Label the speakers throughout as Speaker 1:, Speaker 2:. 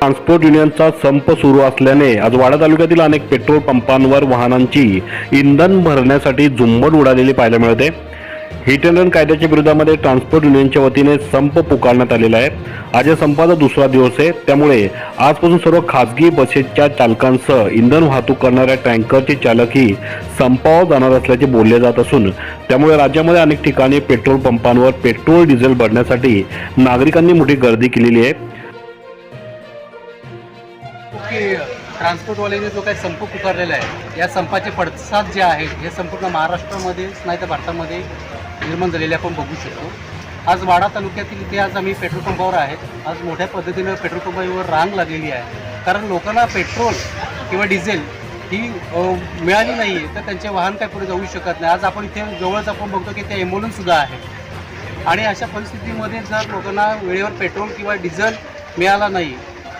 Speaker 1: Transport युनियनचा संप सुरू असल्याने आज वाडा तालुक्यातील अनेक पेट्रोल पंपांवर वाहनांची इंधन भरण्यासाठी झुंबड उडालेली पाहायला मिळते. हिट अँड रन कायद्याच्या विरोधामध्ये ट्रान्सपोर्ट युनियनच्या वतीने संप पुकारण्यात आलेला आहे. आज या संपाचा दुसरा दिवस आहे. त्यामुळे आजपासून सर्व खासगी बसेसच्या चालकांसह इंधन वाहतूक करणाऱ्या टँकरचे चालकही संपावर जाणार असल्याचे बोलले जात असून त्यामुळे राज्यामध्ये अनेक ठिकाणी पेट्रोल पंपांवर पेट्रोल डिझेल भरण्यासाठी नागरिकांनी मोठी गर्दी केलेली आहे.
Speaker 2: की ट्रान्सपोर्टवाल्यांनी जो काही संप पुकारलेला आहे या संपाचे पडसाद जे आहेत हे संपूर्ण महाराष्ट्रामध्येच नाही तर भारतामध्ये निर्माण झालेले आपण बघू शकतो. आज वाडा तालुक्यातील इथे आज आम्ही पेट्रोल पंपावर आहेत. आज मोठ्या पद्धतीनं पेट्रोल पंपावर रांग लागलेली आहे. कारण लोकांना पेट्रोल किंवा डिझेल ही मिळाली नाही आहे तर त्यांचे वाहन काय पुढे जाऊ शकत नाही. आज आपण इथे जवळच आपण बघतो की ते ॲम्ब्युलन्ससुद्धा आहे. आणि अशा परिस्थितीमध्ये जर लोकांना वेळेवर पेट्रोल किंवा डिझेल मिळाला नाही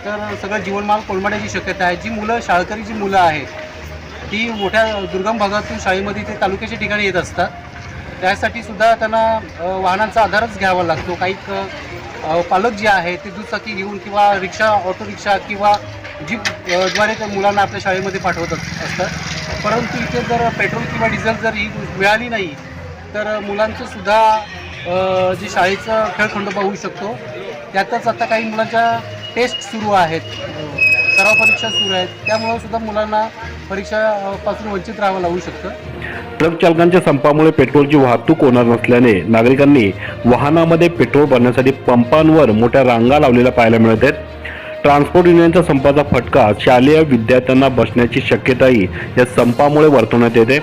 Speaker 2: तर सगळं जीवनमान कोलमडण्याची शक्यता आहे. जी मुलं शाळकरी जी मुलं आहेत ती मोठ्या दुर्गम भागातून शाळेमध्ये ते तालुक्याच्या ठिकाणी येत असतात. त्यासाठी सुद्धा त्यांना वाहनांचा आधारच घ्यावा लागतो. काही पालक जे आहे ते दुचाकी घेऊन किंवा रिक्षा ऑटो रिक्षा किंवा जीपद्वारे त्या मुलांना आपल्या शाळेमध्ये पाठवत असतात. परंतु इथे जर पेट्रोल किंवा डिझेल जर ही मिळाली नाही तर मुलांचंसुद्धा जे शाळेचं खेळखंडोबा होऊ शकतो. त्यातच आता काही मुलांच्या टेस्ट सुरू आहेत. सराव परीक्षा सुरू आहेत. त्यामुळं सुद्धा मुलांना परीक्षा पासून वंचित राहावं लागू शकतं.
Speaker 1: ट्रक चालकांच्या संपामुळे पेट्रोलची वाहतूक होणार नसल्याने नागरिकांनी वाहनामध्ये पेट्रोल भरण्यासाठी पंपांवर मोठ्या रांगा लावलेल्या पाहायला मिळत आहेत. ट्रान्सपोर्ट युनियनच्या संपाचा फटका शालेय विद्यार्थ्यांना बसण्याची शक्यताही या संपामुळे वर्तवण्यात येते.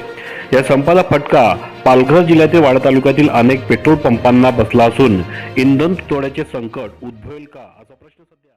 Speaker 1: या संपाचा फटका पालघर जिल्ह्यातील वाडा तालुक्यातील अनेक पेट्रोल पंपांना बसला असून इंधन तुटवड्याचे संकट उद्भवेल का? असा प्रश्न सध्या